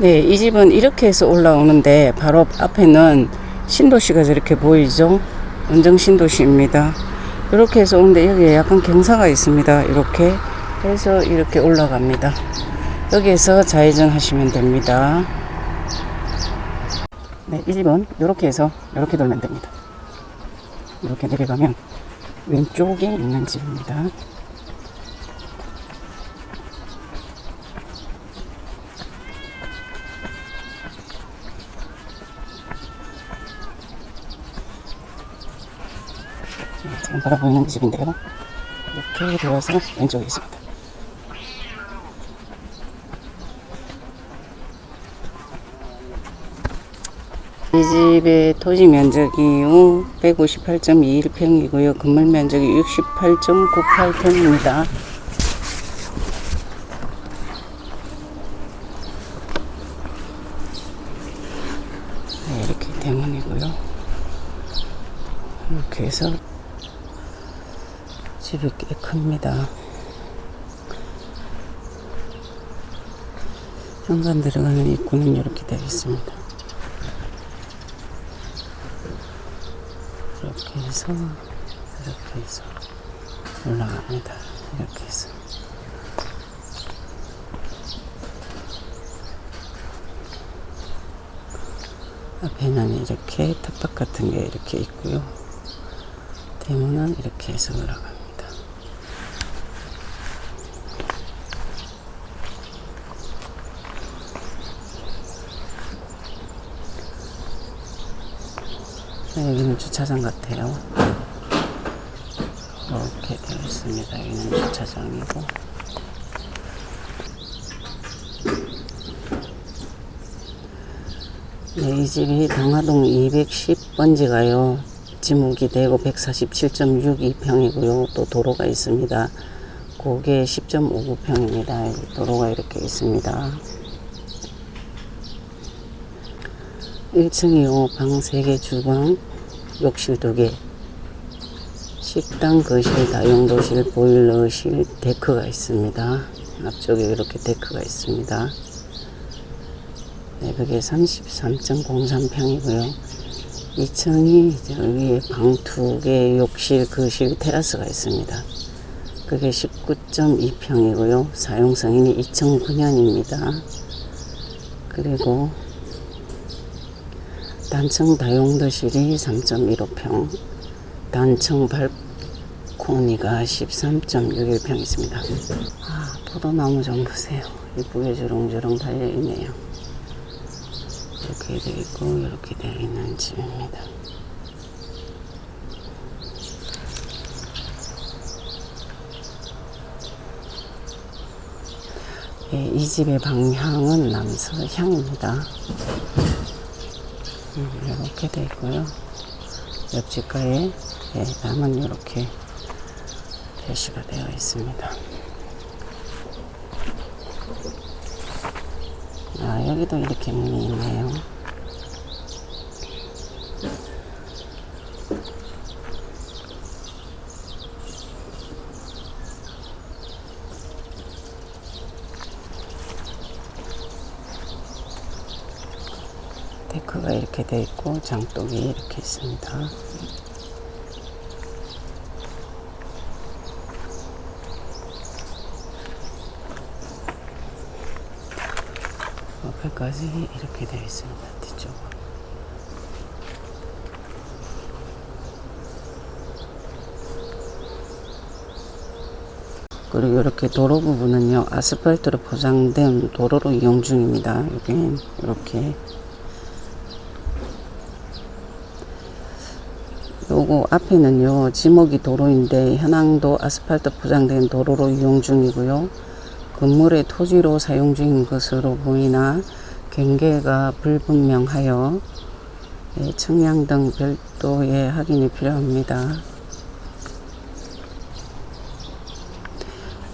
네, 이 집은 이렇게 해서 올라오는데 바로 앞에는 신도시가 저렇게 보이죠? 원정 신도시입니다. 이렇게 해서 오는데 여기에 약간 경사가 있습니다. 이렇게 해서 이렇게 올라갑니다. 여기에서 좌회전 하시면 됩니다. 네, 이 집은 이렇게 해서 이렇게 돌면 됩니다. 이렇게 내려가면 왼쪽에 있는 집입니다. 바라 보이는 집인데요. 이렇게 들어와서 왼쪽에 있습니다. 이 집의 토지 면적이 158.21평이고요. 건물 면적이 68.98평입니다. 네, 이렇게 대문이고요. 이렇게 해서 집이 꽤 큽니다. 현관 들어가는 입구는 이렇게 되어 있습니다. 이렇게 해서 이렇게 해서 올라갑니다. 이렇게 해서 앞에는 이렇게 탑박 같은 게 이렇게 있고요. 대문은 이렇게 해서 올라갑 여기는 주차장 같아요. 이렇게 되어 있습니다. 여기는 주차장이고. 네, 이 집이 당화동 210번지가요. 지목이 되고 147.62평이고요. 또 도로가 있습니다. 그게 10.59평입니다. 도로가 이렇게 있습니다. 1층이요. 방 3개, 주방, 욕실 2개, 식당, 거실, 다용도실, 보일러실, 데크가 있습니다. 앞쪽에 이렇게 데크가 있습니다. 네, 그게 33.03평이고요. 2층이 저 위에 방 2개, 욕실, 거실, 테라스가 있습니다. 그게 19.2평이고요. 사용 성인이 2009년입니다. 그리고 단층 다용도실이 3.15평, 단층 발코니가 13.61평 있습니다. 아, 포도나무 좀 보세요. 이쁘게 주렁주렁 달려있네요. 이렇게 되어 있고, 이렇게 되어 있는 집입니다. 예, 이 집의 방향은 남서향입니다. 음, 이렇게 되어 있고요. 옆집가에 예, 남은 이렇게 표시가 되어 있습니다. 아, 여기도 이렇게 문이 있네요. 데크가 이렇게 되어 있고 장독이 이렇게 있습니다. 앞에까지 이렇게 되어 있습니다. 뒤쪽은. 그리고 이렇게 도로 부분은요 아스팔트로 포장된 도로로 이용 중입니다. 여기 이렇게 요거 앞에는요 지목이 도로인데 현황도 아스팔트 포장된 도로로 이용 중이고요 건물의 토지로 사용 중인 것으로 보이나 경계가 불분명하여 예, 청량 등 별도의 확인이 필요합니다.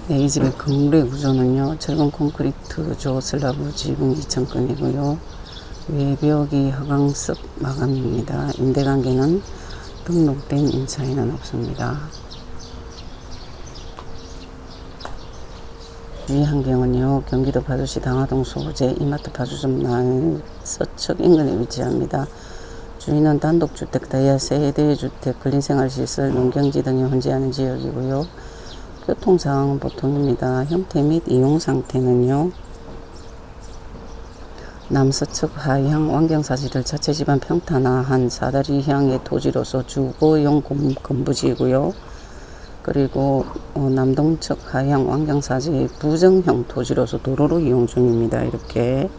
네, 이 집의 건물의 구조는요 철근 콘크리트 조 슬라브 지붕 2층권이고요 외벽이 허강석 마감입니다. 임대관계는 등록된 임차인은 없습니다. 위 환경은요 경기도 파주시 당하동 소재 이마트 파주점 날 서측 인근에 위치합니다. 주인은 단독주택, 다이아 세, 대주택, 근린생활시설, 농경지 등이 혼재하는 지역이고요. 교통상황은 보통입니다. 형태 및 이용 상태는요. 남서측 하향 완경사지를 자체 지반 평탄화한 사다리형의 토지로서 주거용 건- 건부지이고요. 그리고 어, 남동측 하향 완경사지의 부정형 토지로서 도로로 이용 중입니다. 이렇게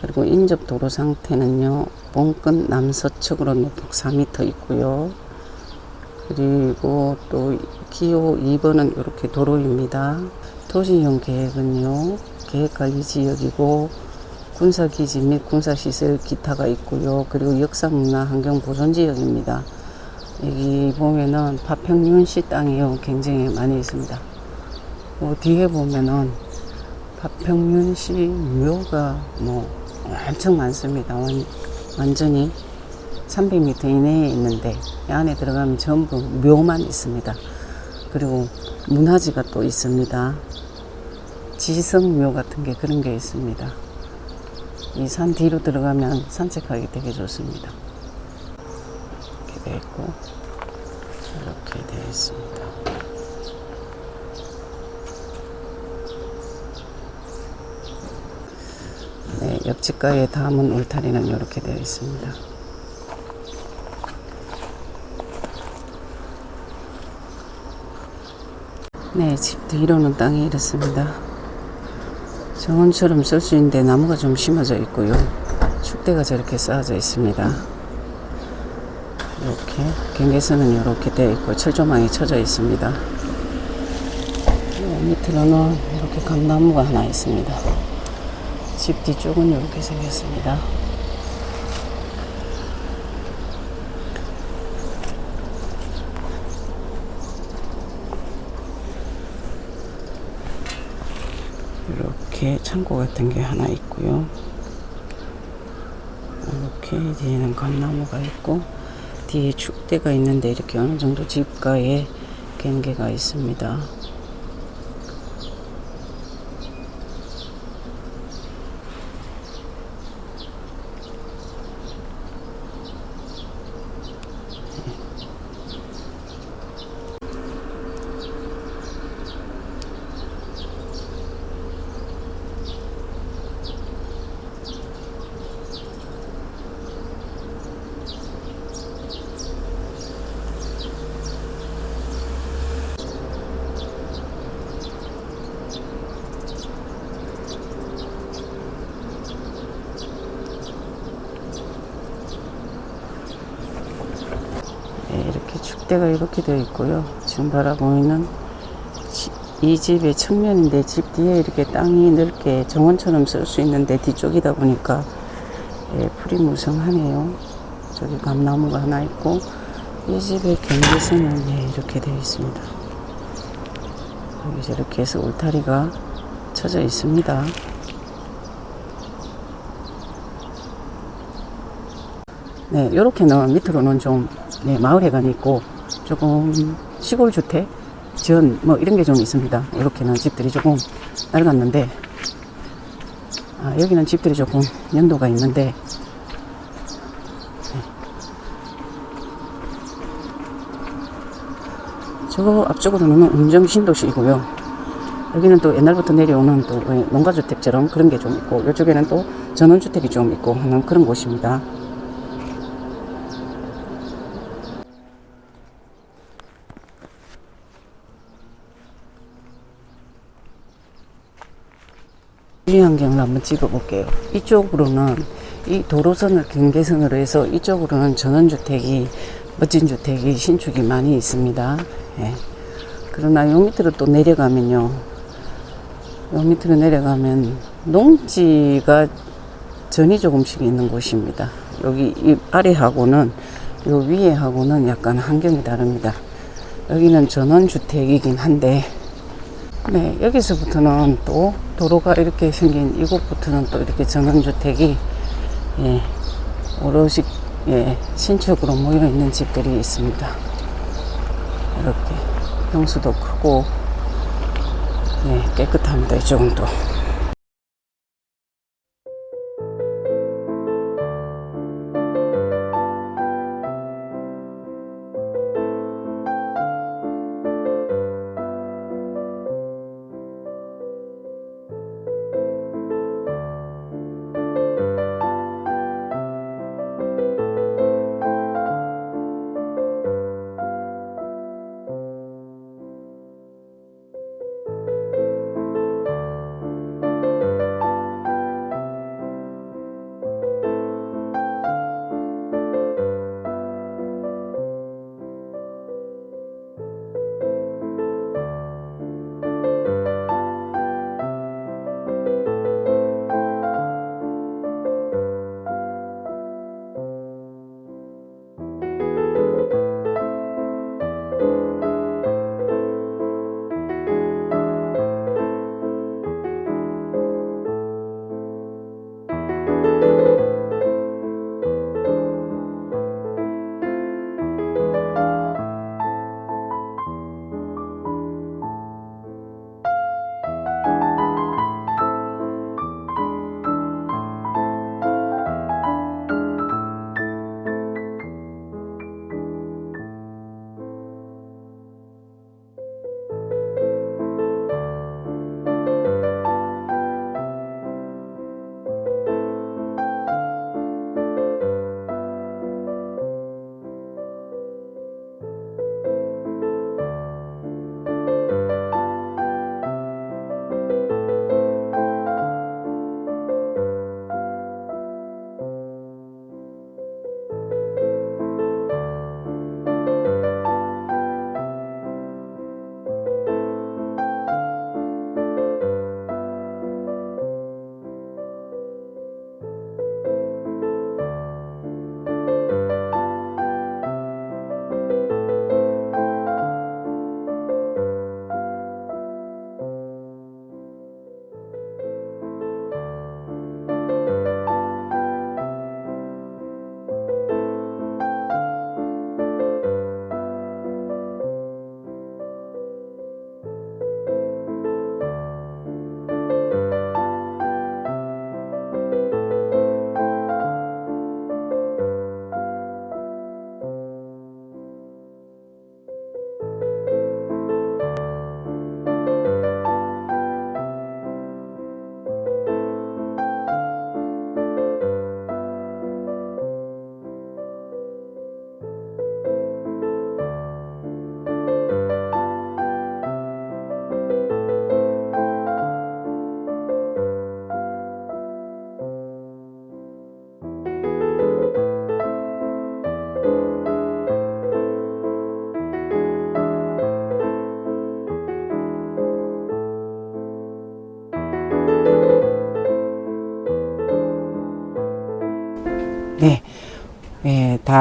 그리고 인접 도로 상태는요. 본근 남서측으로 높폭 4m 있고요. 그리고 또 기호 2번은 이렇게 도로입니다. 도시이용 계획은요. 계획관리지역이고 군사기지 및 군사시설 기타가 있고요. 그리고 역사문화 환경보존지역입니다. 여기 보면은 파평윤씨 땅이요. 굉장히 많이 있습니다. 어, 뒤에 보면은 파평윤씨 묘가 뭐 엄청 많습니다. 완, 완전히 300m 이내에 있는데 이 안에 들어가면 전부 묘만 있습니다. 그리고 문화지가 또 있습니다. 지성묘 같은 게 그런 게 있습니다. 이 산 뒤로 들어가면 산책하기 되게 좋습니다. 이렇게 되어 있고 이렇게 되어 있습니다. 네, 옆집가에 담은 울타리는 이렇게 되어 있습니다. 네, 집 뒤로는 땅이 이렇습니다. 정원처럼 쓸 수 있는데 나무가 좀 심어져 있고요. 축대가 저렇게 쌓아져 있습니다. 이렇게 경계선은 이렇게 되어 있고 철조망이 쳐져 있습니다. 네, 밑으로는 이렇게 감나무가 하나 있습니다. 집 뒤쪽은 이렇게 생겼습니다. 이렇게 창고 같은 게 하나 있고요. 이렇게 뒤에는 감나무가 있고 뒤에 축대가 있는데 이렇게 어느 정도 집가에 경계가 있습니다. 네, 이렇게 축대가 이렇게 되어 있고요. 지금 바라보이는 지- 이 집의 측면인데 집 뒤에 이렇게 땅이 넓게 정원처럼 쓸 수 있는데 뒤쪽이다 보니까 예, 풀이 무성하네요. 저기 감나무가 하나 있고 이 집의 경계선은 예, 이렇게 되어 있습니다. 여기 저렇게 해서 울타리가 쳐져 있습니다. 네, 요렇게는 밑으로는 좀 네, 마을 해관이 있고 조금 시골 주택 전뭐 이런 게 좀 있습니다. 이렇게는 집들이 조금 낡았는데 아, 여기는 집들이 조금 연도가 있는데 네. 저 앞쪽으로는 운정 신도시이고요. 여기는 또 옛날부터 내려오는 또 농가주택처럼 그런 게 좀 있고 이쪽에는 또 전원주택이 좀 있고 하는 그런 곳입니다. 주위 환경을 한번 찍어 볼게요. 이쪽으로는 이 도로선을 경계선으로 해서 이쪽으로는 전원주택이 멋진 주택이 신축이 많이 있습니다. 예. 그러나 요 밑으로 또 내려가면요. 요 밑으로 내려가면 농지가 전이 조금씩 있는 곳입니다. 여기 이 아래하고는 요 위에하고는 약간 환경이 다릅니다. 여기는 전원주택이긴 한데 네, 여기서부터는 또 도로가 이렇게 생긴 이곳부터는 또 이렇게 전원주택이 예, 오롯이 예, 신축으로 모여 있는 집들이 있습니다. 이렇게 평수도 크고 네, 깨끗합니다. 이 정도. 네.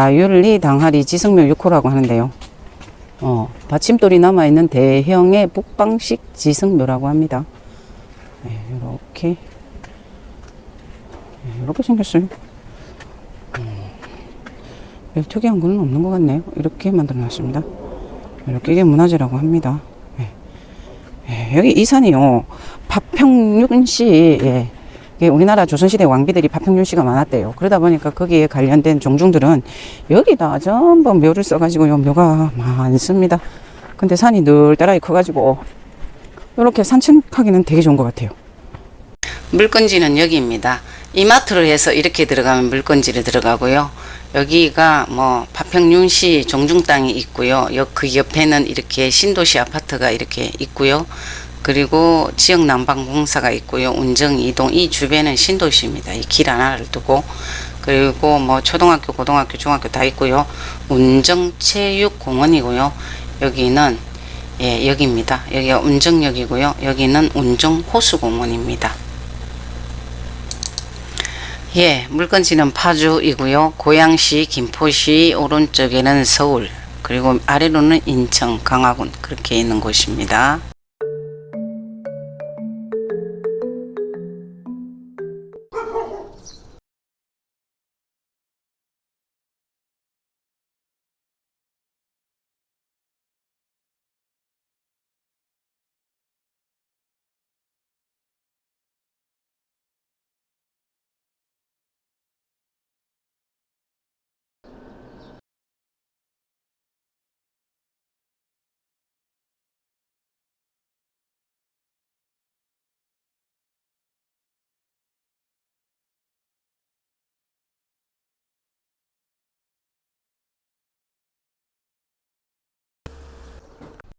예, 다윤리 당하리 지성묘 6호라고 하는데요. 어, 받침돌이 남아있는 대형의 북방식 지성묘라고 합니다. 네, 이렇게. 이렇게 생겼어요. 음, 별 특이한 거는 없는 것 같네요. 이렇게 만들어 놨습니다. 이렇게 이게 문화재라고 합니다. 예. 예, 여기 이 산이요. 파평윤 씨, 예. 우리나라 조선시대 왕비들이 파평윤 씨가 많았대요. 그러다 보니까 거기에 관련된 종중들은 여기다 전부 묘를 써가지고 요 묘가 많습니다. 근데 산이 늘 따라이 커가지고 이렇게 산책하기는 되게 좋은 것 같아요. 물건지는 여기입니다. 이마트로 해서 이렇게 들어가면 물건지를 들어가고요. 여기가 뭐 파평윤시 종중 땅이 있고요. 여- 그 옆에는 이렇게 신도시 아파트가 이렇게 있고요. 그리고 지역 난방공사가 있고요. 운정 이동 이 주변은 신도시입니다. 이 길 하나를 두고 그리고 뭐 초등학교, 고등학교, 중학교 다 있고요. 운정체육공원이고요. 여기는 예, 여기입니다. 여기가 운정역이고요. 여기는 운정호수공원입니다. 예, 물건지는 파주이고요. 고양시, 김포시, 오른쪽에는 서울, 그리고 아래로는 인천, 강화군 그렇게 있는 곳입니다.